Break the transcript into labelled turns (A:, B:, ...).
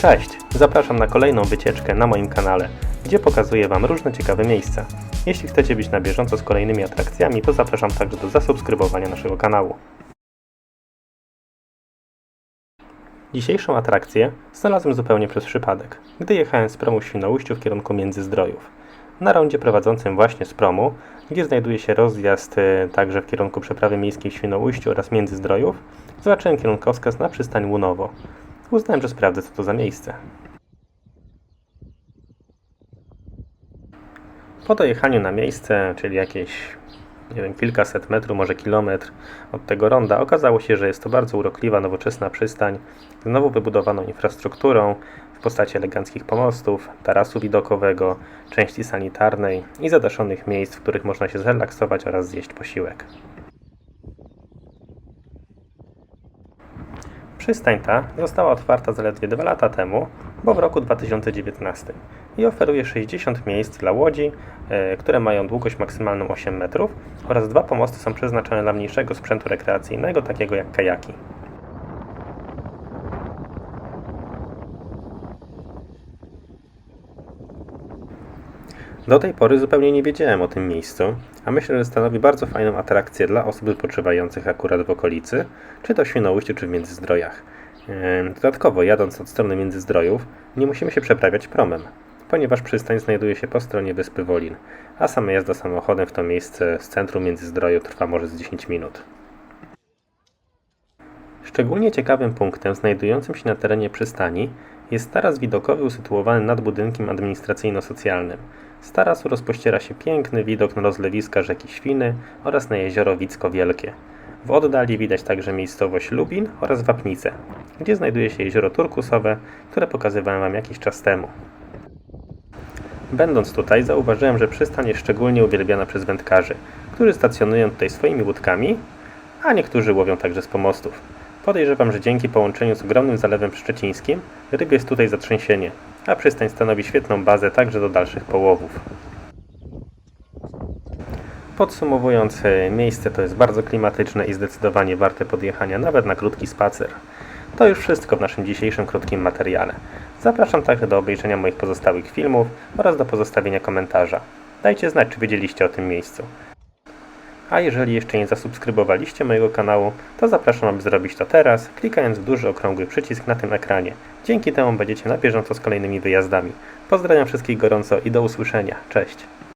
A: Cześć! Zapraszam na kolejną wycieczkę na moim kanale, gdzie pokazuję Wam różne ciekawe miejsca. Jeśli chcecie być na bieżąco z kolejnymi atrakcjami, to zapraszam także do zasubskrybowania naszego kanału. Dzisiejszą atrakcję znalazłem zupełnie przez przypadek, gdy jechałem z promu Świnoujściu w kierunku Międzyzdrojów. Na rondzie prowadzącym właśnie z promu, gdzie znajduje się rozjazd e, także w kierunku przeprawy miejskiej w Świnoujściu oraz Międzyzdrojów, zobaczyłem kierunkowskaz na przystań Łunowo. Uznałem, że sprawdzę co to za miejsce. Po dojechaniu na miejsce, czyli jakieś nie wiem, kilkaset metrów, może kilometr od tego ronda, okazało się, że jest to bardzo urokliwa, nowoczesna przystań z nowo wybudowaną infrastrukturą w postaci eleganckich pomostów, tarasu widokowego, części sanitarnej i zadaszonych miejsc, w których można się zrelaksować oraz zjeść posiłek. Przystań ta została otwarta zaledwie dwa lata temu, bo w roku 2019 i oferuje 60 miejsc dla łodzi, e, które mają długość maksymalną 8 metrów oraz dwa pomosty są przeznaczone dla mniejszego sprzętu rekreacyjnego, takiego jak kajaki. Do tej pory zupełnie nie wiedziałem o tym miejscu, a myślę, że stanowi bardzo fajną atrakcję dla osób wypoczywających akurat w okolicy, czy to w Świnoujściu, czy w Międzyzdrojach. Dodatkowo, jadąc od strony Międzyzdrojów, nie musimy się przeprawiać promem, ponieważ przystań znajduje się po stronie wyspy Wolin, a sama jazda samochodem w to miejsce z centrum Międzyzdroju trwa może z 10 minut. Szczególnie ciekawym punktem znajdującym się na terenie przystani jest taras widokowy usytuowany nad budynkiem administracyjno-socjalnym. Z tarasu rozpościera się piękny widok na rozlewiska rzeki Świny oraz na jezioro Wicko Wielkie. W oddali widać także miejscowość Lubin oraz Wapnice, gdzie znajduje się jezioro Turkusowe, które pokazywałem Wam jakiś czas temu. Będąc tutaj, zauważyłem, że przystań jest szczególnie uwielbiana przez wędkarzy, którzy stacjonują tutaj swoimi łódkami, a niektórzy łowią także z pomostów. Podejrzewam, że dzięki połączeniu z ogromnym zalewem szczecińskim ryb jest tutaj zatrzęsienie, a przystań stanowi świetną bazę także do dalszych połowów. Podsumowując, e, miejsce to jest bardzo klimatyczne i zdecydowanie warte podjechania nawet na krótki spacer. To już wszystko w naszym dzisiejszym krótkim materiale. Zapraszam także do obejrzenia moich pozostałych filmów oraz do pozostawienia komentarza. Dajcie znać, czy wiedzieliście o tym miejscu. A jeżeli jeszcze nie zasubskrybowaliście mojego kanału, to zapraszam, aby zrobić to teraz, klikając w duży okrągły przycisk na tym ekranie. Dzięki temu będziecie na bieżąco z kolejnymi wyjazdami. Pozdrawiam wszystkich gorąco i do usłyszenia. Cześć!